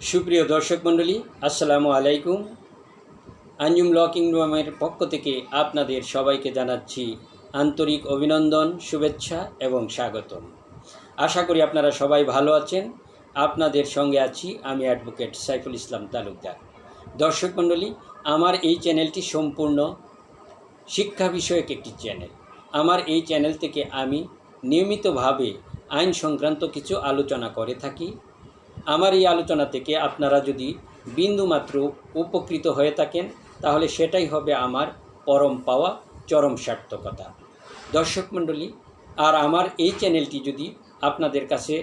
সুপ্রিয় দর্শক মণ্ডলী, আসসালামু আলাইকুম। আঞ্জুম ল কিংডমের পক্ষ থেকে আপনাদের সবাইকে জানাচ্ছি আন্তরিক অভিনন্দন, শুভেচ্ছা এবং স্বাগতম। আশা করি আপনারা সবাই ভালো আছেন। আপনাদের সঙ্গে আছি আমি অ্যাডভোকেট সাইফুল ইসলাম তালুকদার। দর্শক মণ্ডলী, আমার এই চ্যানেলটি সম্পূর্ণ শিক্ষা বিষয়ক একটি চ্যানেল। আমার এই চ্যানেল থেকে আমি নিয়মিতভাবে আইন সংক্রান্ত কিছু আলোচনা করে থাকি। আমার এই আলোচনা থেকে আপনারা যদি বিন্দুমাত্র উপকৃত হয়ে থাকেন, তাহলে সেটাই হবে আমার পরম পাওয়া, চরম সার্থকতা। দর্শক মণ্ডলী, আর আমার এই চ্যানেলটি যদি আপনাদের কাছে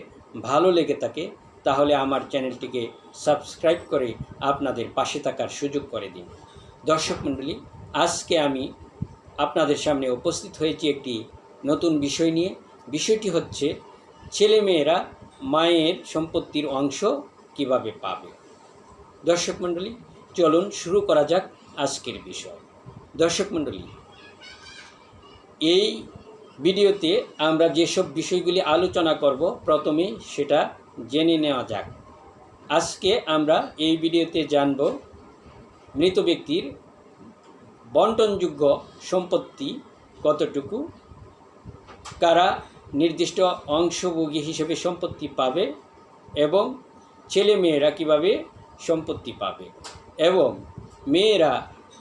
ভালো লেগে থাকে, তাহলে আমার চ্যানেলটিকে সাবস্ক্রাইব করে আপনাদের পাশে থাকার সুযোগ করে দিন। দর্শক মণ্ডলী, আজকে আমি আপনাদের সামনে উপস্থিত হয়েছি একটি নতুন বিষয় নিয়ে। বিষয়টি হচ্ছে, ছেলেমেয়েরা মায়ের সম্পত্তির অংশ কীভাবে পাবে? দর্শক মণ্ডলী, চলুন শুরু করা যাক আজকের বিষয়। দর্শক মণ্ডলী, এই ভিডিওতে আমরা যেসব বিষয়গুলি আলোচনা করব, প্রথমে সেটা জেনে নেওয়া যাক। আজকে আমরা এই ভিডিওতে জানব মৃত ব্যক্তির বন্টনযোগ্য সম্পত্তি কতটুকু, কারা নির্দিষ্ট অংশভোগী হিসেবে সম্পত্তি পাবে এবং ছেলে মেয়েরা কীভাবে সম্পত্তি পাবে এবং মেয়েরা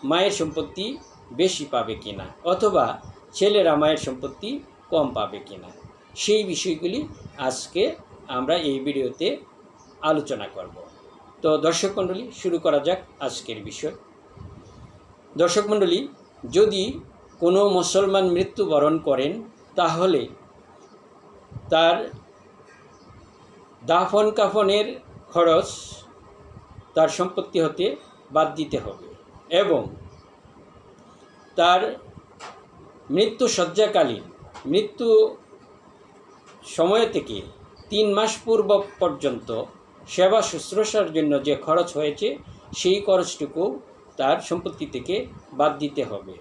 মায়ের সম্পত্তি বেশি পাবে কিনা অথবা ছেলেরা মায়ের সম্পত্তি কম পাবে কিনা সেই বিষয়গুলি আজকে আমরা এই ভিডিওতে আলোচনা করব। তো দর্শক মণ্ডলী, শুরু করা যাক আজকের বিষয়। দর্শক মণ্ডলী, যদি কোনো মুসলমান মৃত্যুবরণ করেন, তাহলে তার দাফন কাফনের খরচ তার সম্পত্তি হতে বাদ দিতে হবে এবং তার মৃত্যু শয্যাকালীন, মৃত্যু সময় থেকে তিন মাস পূর্ব পর্যন্ত সেবা শুশ্রূষার জন্য যে খরচ হয়েছে, সেই খরচটুকু তার সম্পত্তি থেকে বাদ দিতে হবে।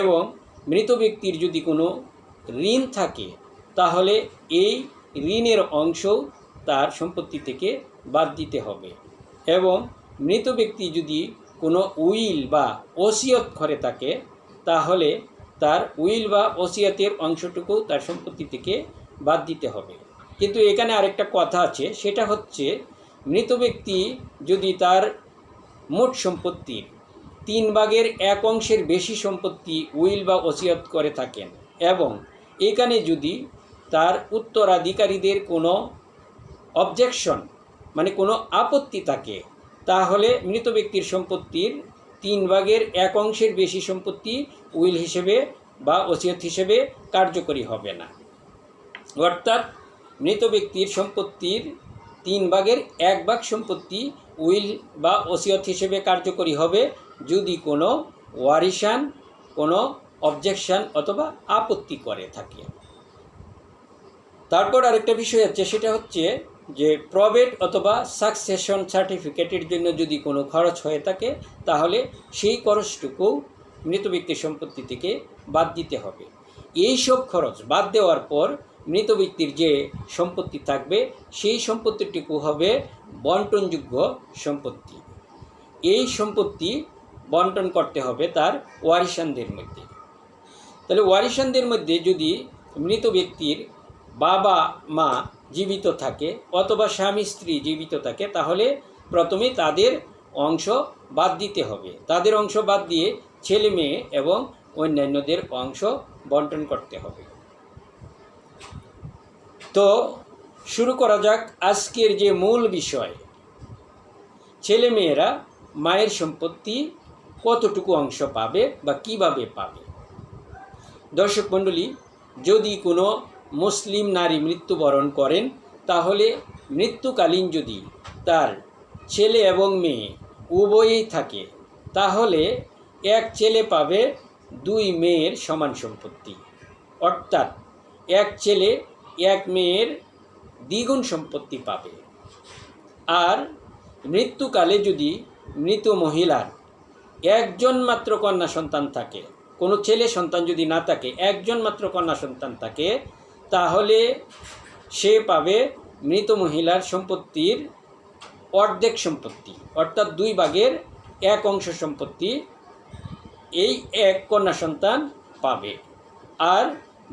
এবং মৃত ব্যক্তির যদি কোনো ঋণ থাকে তাহলে এই ঋণের অংশ তার সম্পত্তি থেকে বাদ দিতে হবে। এবং মৃত ব্যক্তি যদি কোনো উইল বা ওসিয়ত করে থাকে, তাহলে তার উইল বা ওসিয়তের অংশটুকু তার সম্পত্তি থেকে বাদ দিতে হবে। কিন্তু এখানে আরেকটা কথা আছে, সেটা হচ্ছে মৃত ব্যক্তি যদি তার মোট সম্পত্তির তিন ভাগের এক অংশের বেশি সম্পত্তি উইল বা ওসিয়ত করে থাকেন এবং এখানে যদি তার উত্তরাধিকারীদের কোনো অবজেকশন মানে কোনো আপত্তি থাকে, তাহলে মৃত ব্যক্তির সম্পত্তির তিন ভাগের এক অংশের বেশি সম্পত্তি উইল হিসেবে বা ওসিয়ত হিসেবে কার্যকরী হবে না। অর্থাৎ মৃত ব্যক্তির সম্পত্তির তিন ভাগের এক ভাগ সম্পত্তি উইল বা ওসিয়ত হিসেবে কার্যকরী হবে যদি কোনো ওয়ারিশান, কোনো অবজেকশন অথবা আপত্তি করে থাকে। তারপর আরেকটা বিষয় আছে, সেটা হচ্ছে যে প্রবেট অথবা সাকসেশন সার্টিফিকেটের জন্য যদি কোনো খরচ হয়ে থাকে, তাহলে সেই খরচটুকু মৃত ব্যক্তির সম্পত্তি থেকে বাদ দিতে হবে। এই সব খরচ বাদ দেওয়ার পর মৃত ব্যক্তির যে সম্পত্তি থাকবে, সেই সম্পত্তিটুকু হবে বন্টনযোগ্য সম্পত্তি। এই সম্পত্তি বন্টন করতে হবে তার ওয়ারিশানদের মধ্যে। তাহলে ওয়ারিশানদের মধ্যে যদি মৃত ব্যক্তির বাবা, মা জীবিত থাকে অথবা স্বামী, স্ত্রী জীবিত থাকে, তাহলে প্রথমে তাদের অংশ বাদ দিতে হবে। তাদের অংশ বাদ দিয়ে ছেলে, মেয়ে এবং অন্যান্যদের অংশ বন্টন করতে হবে। তো শুরু করা যাক আজকের যে মূল বিষয়। ছেলে, মেয়েরা মায়ের সম্পত্তি কতটুকু অংশ পাবে বা কীভাবে পাবে? দর্শক মণ্ডলী, যদি কোনো মুসলিম নারী মৃত্যুবরণ করেন, তাহলে মৃত্যুকালীন যদি তার ছেলে এবং মেয়ে উভয়ই থাকে, তাহলে এক ছেলে পাবে দুই মেয়ের সমান সম্পত্তি। অর্থাৎ এক ছেলে এক মেয়ের দ্বিগুণ সম্পত্তি পাবে। আর মৃত্যুকালে যদি মৃত মহিলার একজন মাত্র কন্যা সন্তান থাকে, কোনো ছেলে সন্তান যদি না থাকে, একজন মাত্র কন্যা সন্তান থাকে তাহলে সে পাবে মৃত মহিলার সম্পত্তির অর্ধেক সম্পত্তি, অর্থাৎ দুই ভাগের এক অংশ সম্পত্তি এই এক কন্যা সন্তান পাবে। আর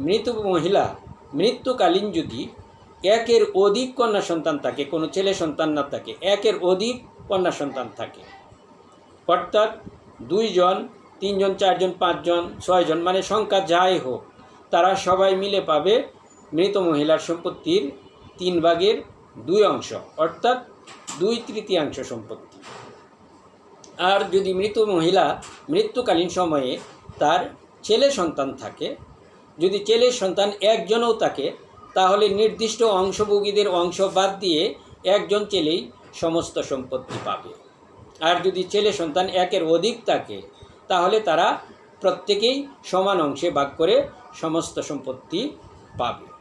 মৃত মহিলা মৃত্যুকালীন যদি একের অধিক কন্যা সন্তান থাকে, কোনো ছেলে সন্তান না থাকে, একের অধিক কন্যা সন্তান থাকে, অর্থাৎ দুইজন তিনজন চারজন পাঁচজন ছয়জন মানে সংখ্যা যাই হোক, তারা সবাই মিলে পাবে মৃত মহিলার সম্পত্তির তিন ভাগের দুই অংশ, অর্থাৎ দুই তৃতীয়াংশ সম্পত্তি। আর যদি মৃত মহিলা মৃত্যুকালীন সময়ে তার ছেলে সন্তান থাকে, যদি ছেলে সন্তান একজনও থাকে, তাহলে নির্দিষ্ট অংশভোগীদের অংশ বাদ দিয়ে একজন ছেলেই সমস্ত সম্পত্তি পাবে। আর যদি ছেলে সন্তান একের অধিক থাকে, তাহলে তারা প্রত্যেকেই সমান অংশে ভাগ করে সমস্ত সম্পত্তি পাবে।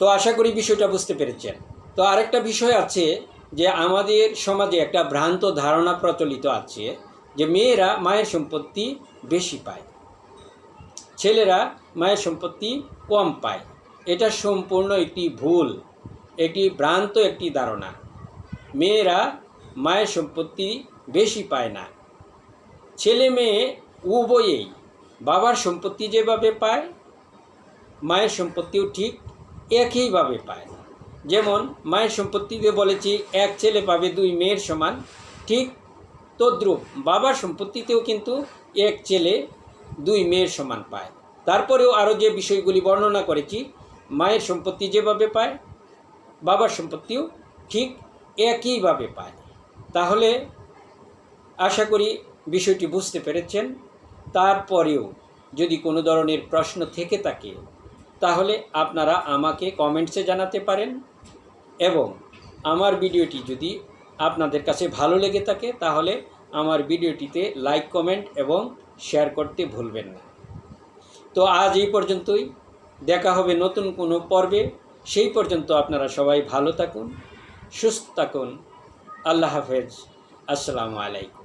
তো আশা করি বিষয়টা বুঝতে পেরেছেন। তো আরেকটা বিষয় আছে যে আমাদের সমাজে একটা ভ্রান্ত ধারণা প্রচলিত আছে যে মেয়েরা মায়ের সম্পত্তি বেশি পায়, ছেলেরা মায়ের সম্পত্তি কম পায়। এটা সম্পূর্ণ একটি ভুল, একটি ভ্রান্ত একটি ধারণা। মেয়েরা মায়ের সম্পত্তি বেশি পায় না। ছেলে মেয়ে উভয়েই বাবার সম্পত্তি যেভাবে পায়, মায়ের সম্পত্তিও ঠিক একইভাবে পায়। যেমন, মায়ের সম্পত্তিতে বলেছি, এক ছেলে পাবে দুই মেয়ের সমান। ঠিক তদ্রূপ, বাবার সম্পত্তিতেও কিন্তু এক ছেলে দুই মেয়ের সমান পায়। তারপরেও আরও যে বিষয়গুলি বর্ণনা করেছি, মায়ের সম্পত্তি যেভাবে পায়, বাবার সম্পত্তিও ঠিক একইভাবে পায়। তাহলে আশা করি বিষয়টি বুঝতে পেরেছেন। তারপরেও যদি কোনো ধরনের প্রশ্ন থেকে থাকে তাহলে আপনারা আমাকে কমেন্টসে জানাতে পারেন। এবং আমার ভিডিওটি যদি আপনাদের কাছে ভালো লেগে থাকে, তাহলে আমার ভিডিওটিতে লাইক কমেন্ট এবং শেয়ার করতে ভুলবেন না। তো আজ এই পর্যন্তই। দেখা হবে নতুন কোনো পর্বে। সেই পর্যন্ত আপনারা সবাই ভালো থাকুন, সুস্থ থাকুন। আল্লাহ হাফেজ। আসসালামু আলাইকুম।